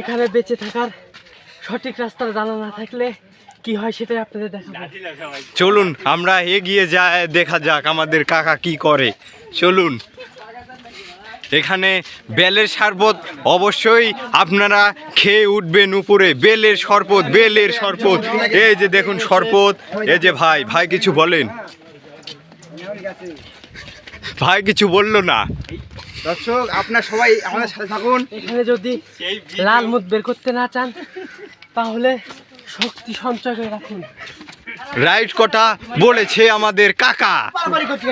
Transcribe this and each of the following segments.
এখানে বেঁচে থাকার সঠিক রাস্তা জানা না থাকলে কি হয় সেটাই আপনাদের দেখাবো। চলুন, আমরা এগিয়ে যাই, দেখা যাক আমাদের কাকা কি করে। চলুন। এখানে বেলের শরবত অবশ্যই আপনারা খেয়ে উঠবেন উপরে। বেলের শরবত বেলের শরবত। এই যে দেখুন শরবত। এই যে ভাই ভাই কিছু বলেন। ভাই কিছু বলল না। দর্শক আপনার সবাই আমাদের সাথে থাকুন। এখানে যদি লাল মুদ বের করতে না চান তাহলে শক্তি সঞ্চয় করে রাখুন। রাইট কটা বলেছে আমাদের কাকা।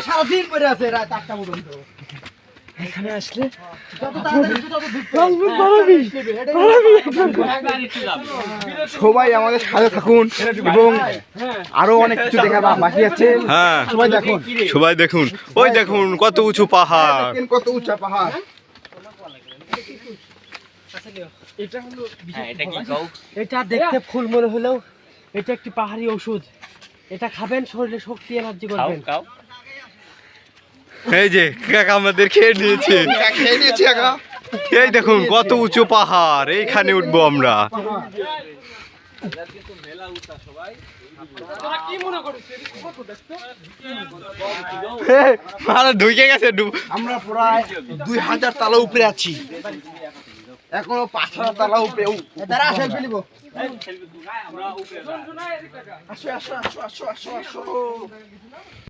সারাদিন পরে আছে রাত আটটা পর্যন্ত। এখানে আসলে সবাই আমাদের সাথে থাকুন এবং আরও অনেক কিছু দেখা বাকি আছে হ্যাঁ সবাই দেখুন সবাই দেখুন ওই দেখুন কত উঁচু পাহাড় কত উঁচা পাহাড় এটা দেখতে ফুল মনে হলেও এটা একটি পাহাড়ি ওষুধ এটা খাবেন শরীরে শক্তি এনার্জি করবেন এই যে কাকা আমাদের খেয়ে নিয়েছে। খেয়ে নিয়েছি একা এই দেখুন কত উঁচু পাহাড় এইখানে উঠবো আমরা। মারা ঢুকে গেছে আমরা প্রায় দুই হাজার তালা উপরে আছি। এখনও পাঁচ হাজার তালা উপরে তারা আসেন ফেলিব। আসো আসো আসো আসো আসো আসো।